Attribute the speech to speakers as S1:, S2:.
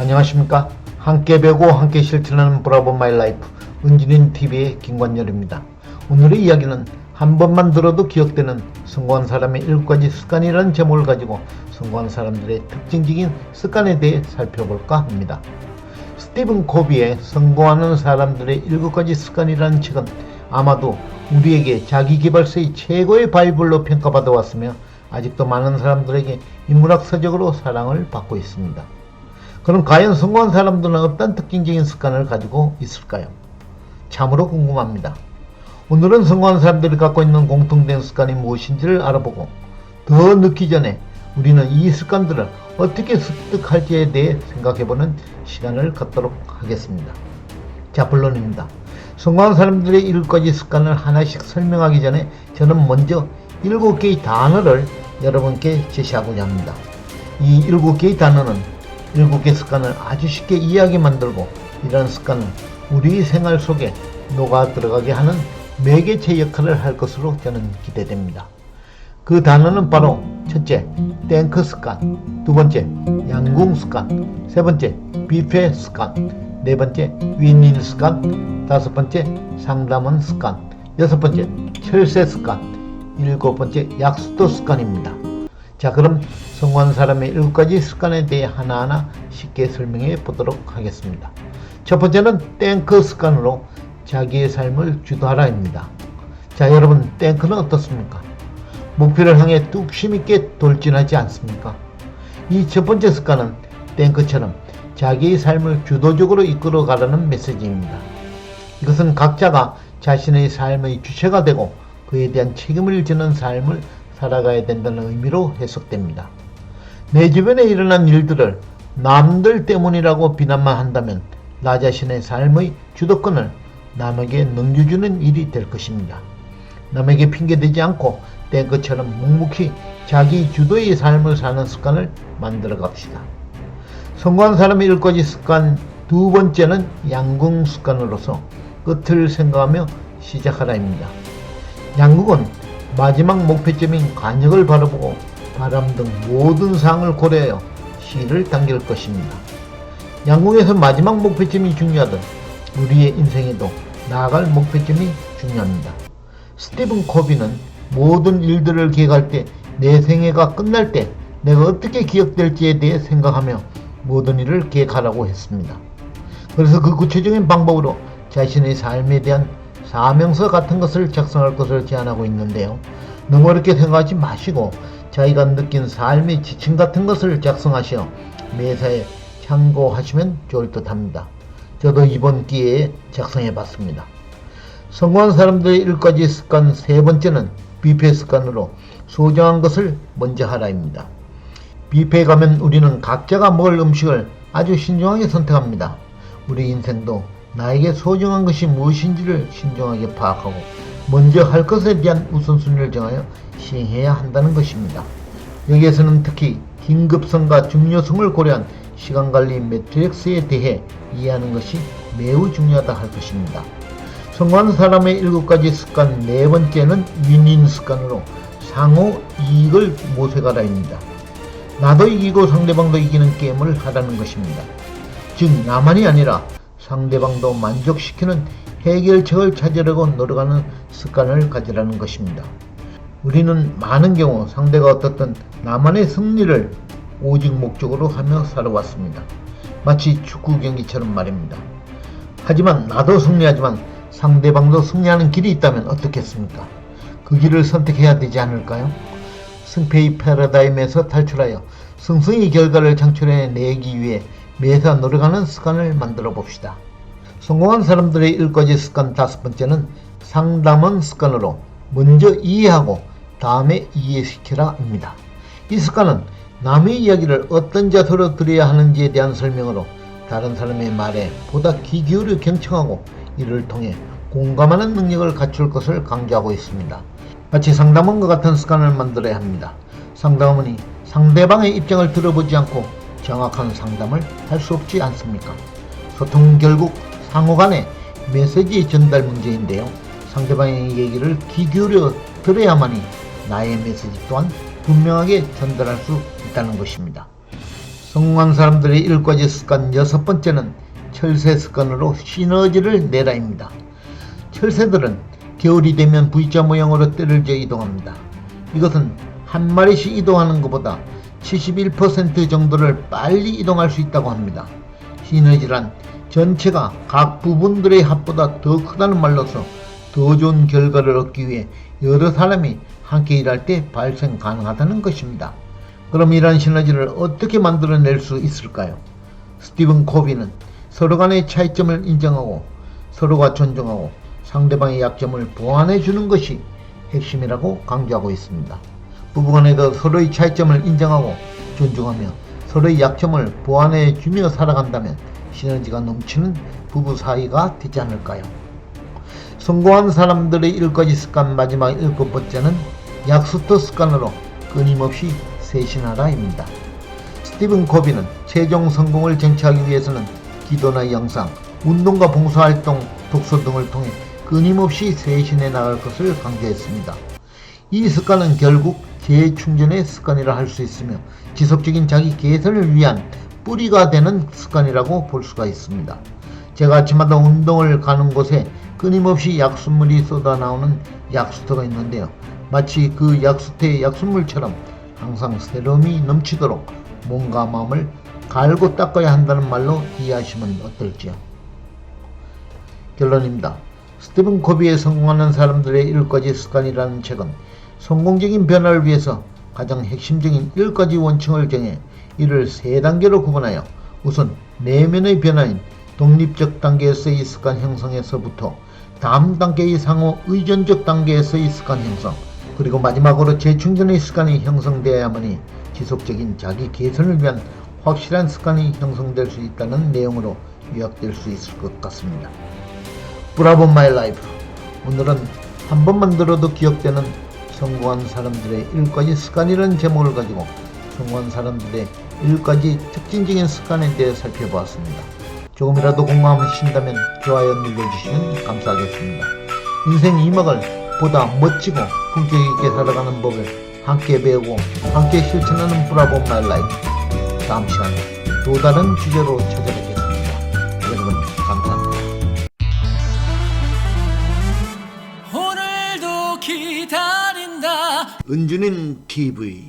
S1: 안녕하십니까. 함께 배우고 함께 실천하는 브라보 마이 라이프 은진인 TV의 김관열입니다. 오늘의 이야기는 한 번만 들어도 기억되는 성공한 사람의 일곱 가지 습관이라는 제목을 가지고 성공한 사람들의 특징적인 습관에 대해 살펴볼까 합니다. 스티븐 코비의 성공하는 사람들의 일곱 가지 습관이라는 책은 아마도 우리에게 자기개발서의 최고의 바이블로 평가받아 왔으며 아직도 많은 사람들에게 인문학서적으로 사랑을 받고 있습니다. 그럼 과연 성공한 사람들은 어떤 특징적인 습관을 가지고 있을까요? 참으로 궁금합니다. 오늘은 성공한 사람들이 갖고 있는 공통된 습관이 무엇인지를 알아보고 더 늦기 전에 우리는 이 습관들을 어떻게 습득할지에 대해 생각해보는 시간을 갖도록 하겠습니다. 자, 본론입니다. 성공한 사람들의 일곱 가지 습관을 하나씩 설명하기 전에 저는 먼저 일곱 개의 단어를 여러분께 제시하고자 합니다. 이 일곱 개의 단어는 일곱 개 습관을 아주 쉽게 이해하게 만들고 이러한 습관은 우리 생활 속에 녹아 들어가게 하는 매개체 역할을 할 것으로 저는 기대됩니다. 그 단어는 바로 첫째, 땡크 습관, 두 번째, 양궁 습관, 세 번째, 뷔페 습관, 네 번째, 윈윈 습관, 다섯 번째, 상담원 습관, 여섯 번째, 철새 습관, 일곱 번째, 약수도 습관입니다. 자, 그럼 성공한 사람의 일곱 가지 습관에 대해 하나하나 쉽게 설명해 보도록 하겠습니다. 첫 번째는 땡크 습관으로 자기의 삶을 주도하라입니다. 자, 여러분, 땡크는 어떻습니까? 목표를 향해 뚝심 있게 돌진하지 않습니까? 이 첫 번째 습관은 땡크처럼 자기의 삶을 주도적으로 이끌어 가라는 메시지입니다. 이것은 각자가 자신의 삶의 주체가 되고 그에 대한 책임을 지는 삶을 살아가야 된다는 의미로 해석됩니다. 내 주변에 일어난 일들을 남들 때문이라고 비난만 한다면 나 자신의 삶의 주도권을 남에게 넘겨주는 일이 될 것입니다. 남에게 핑계대지 않고 땡크처럼 묵묵히 자기 주도의 삶을 사는 습관을 만들어 갑시다. 성공한 사람의 일거지 습관 두 번째는 양궁 습관으로서 끝을 생각하며 시작하라입니다. 양궁은 마지막 목표점인 관역을 바라보고 바람 등 모든 상을 고려하여 시를 당길 것입니다. 양궁에서 마지막 목표점이 중요하듯 우리의 인생에도 나아갈 목표점이 중요합니다. 스티븐 코비는 모든 일들을 기획할 때 내 생애가 끝날 때 내가 어떻게 기억될지에 대해 생각하며 모든 일을 기획하라고 했습니다. 그래서 그 구체적인 방법으로 자신의 삶에 대한 사명서 같은 것을 작성할 것을 제안하고 있는데요. 너무 어렵게 생각하지 마시고 자기가 느낀 삶의 지침 같은 것을 작성하시어 매사에 참고하시면 좋을 듯 합니다. 저도 이번 기회에 작성해 봤습니다. 성공한 사람들의 일가지 습관 세 번째는 뷔페 습관으로 소중한 것을 먼저 하라입니다. 뷔페에 가면 우리는 각자가 먹을 음식을 아주 신중하게 선택합니다. 우리 인생도 나에게 소중한 것이 무엇인지를 신중하게 파악하고 먼저 할 것에 대한 우선순위를 정하여 시행해야 한다는 것입니다. 여기에서는 특히 긴급성과 중요성을 고려한 시간관리 매트릭스에 대해 이해하는 것이 매우 중요하다 할 것입니다. 성공한 사람의 일곱 가지 습관 네 번째는 윈윈 습관으로 상호 이익을 모색하라입니다. 나도 이기고 상대방도 이기는 게임을 하라는 것입니다. 즉 나만이 아니라 상대방도 만족시키는 해결책을 찾으려고 노력하는 습관을 가지라는 것입니다. 우리는 많은 경우 상대가 어떻든 나만의 승리를 오직 목적으로 하며 살아왔습니다. 마치 축구 경기처럼 말입니다. 하지만 나도 승리하지만 상대방도 승리하는 길이 있다면 어떻겠습니까? 그 길을 선택해야 되지 않을까요? 승패의 패러다임에서 탈출하여 승승의 결과를 창출해내기 위해 매사 노력하는 습관을 만들어 봅시다. 성공한 사람들의 일거지 습관 다섯 번째는 상담원 습관으로 먼저 이해하고 다음에 이해시키라입니다. 이 습관은 남의 이야기를 어떤 자세로 들어야 하는지에 대한 설명으로 다른 사람의 말에 보다 귀 기울여 경청하고 이를 통해 공감하는 능력을 갖출 것을 강조하고 있습니다. 마치 상담원과 같은 습관을 만들어야 합니다. 상담원이 상대방의 입장을 들어보지 않고 정확한 상담을 할 수 없지 않습니까? 소통은 결국 상호 간의 메시지 전달 문제인데요. 상대방의 얘기를 귀 기울여 들어야만이 나의 메시지 또한 분명하게 전달할 수 있다는 것입니다. 성공한 사람들의 일과지 습관 여섯 번째는 철새 습관으로 시너지를 내라입니다. 철새들은 겨울이 되면 V자 모양으로 떼를 지어 이동합니다. 이것은 한 마리씩 이동하는 것보다 71% 정도를 빨리 이동할 수 있다고 합니다. 시너지란 전체가 각 부분들의 합보다 더 크다는 말로서 더 좋은 결과를 얻기 위해 여러 사람이 함께 일할 때 발생 가능하다는 것입니다. 그럼 이러한 시너지를 어떻게 만들어낼 수 있을까요? 스티븐 코비는 서로 간의 차이점을 인정하고 서로가 존중하고 상대방의 약점을 보완해 주는 것이 핵심이라고 강조하고 있습니다. 부부간에도 서로의 차이점을 인정하고 존중하며 서로의 약점을 보완해 주며 살아간다면 시너지가 넘치는 부부 사이가 되지 않을까요? 성공한 사람들의 일거지 습관 마지막 일곱 번째는 약수터 습관으로 끊임없이 세신하라입니다. 스티븐 코비는 최종 성공을 쟁취하기 위해서는 기도나 영상, 운동과 봉사활동, 독서 등을 통해 끊임없이 세신해 나갈 것을 강조했습니다. 이 습관은 결국 재충전의 습관이라 할 수 있으며 지속적인 자기 개선을 위한 뿌리가 되는 습관이라고 볼 수가 있습니다. 제가 아침마다 운동을 가는 곳에 끊임없이 약수물이 쏟아 나오는 약수터가 있는데요. 마치 그 약수터의 약수물처럼 항상 새로움이 넘치도록 몸과 마음을 갈고 닦아야 한다는 말로 이해하시면 어떨지요. 결론입니다. 스티븐 코비의 성공하는 사람들의 일가지 습관이라는 책은 성공적인 변화를 위해서 가장 핵심적인 10가지 원칙을 정해 이를 세 단계로 구분하여 우선 내면의 변화인 독립적 단계에서의 습관 형성에서부터 다음 단계의 상호 의존적 단계에서의 습관 형성 그리고 마지막으로 재충전의 습관이 형성되어야만이 지속적인 자기 개선을 위한 확실한 습관이 형성될 수 있다는 내용으로 요약될 수 있을 것 같습니다. 브라보 마이 라이프 오늘은 한 번만 들어도 기억되는 성공한 사람들의 일가지 습관이라는 제목을 가지고 성공한 사람들의 일가지 특징적인 습관에 대해 살펴보았습니다. 조금이라도 공감하신다면 좋아요 눌러주시면 감사하겠습니다. 인생 이막을 보다 멋지고 품격 있게 살아가는 법을 함께 배우고 함께 실천하는 브라보 마이 라이프 다음 시간에 또 다른 주제로 찾아뵙겠습니다. 여러분 감사합니다.
S2: 오늘도 기다린다
S1: 은주님 TV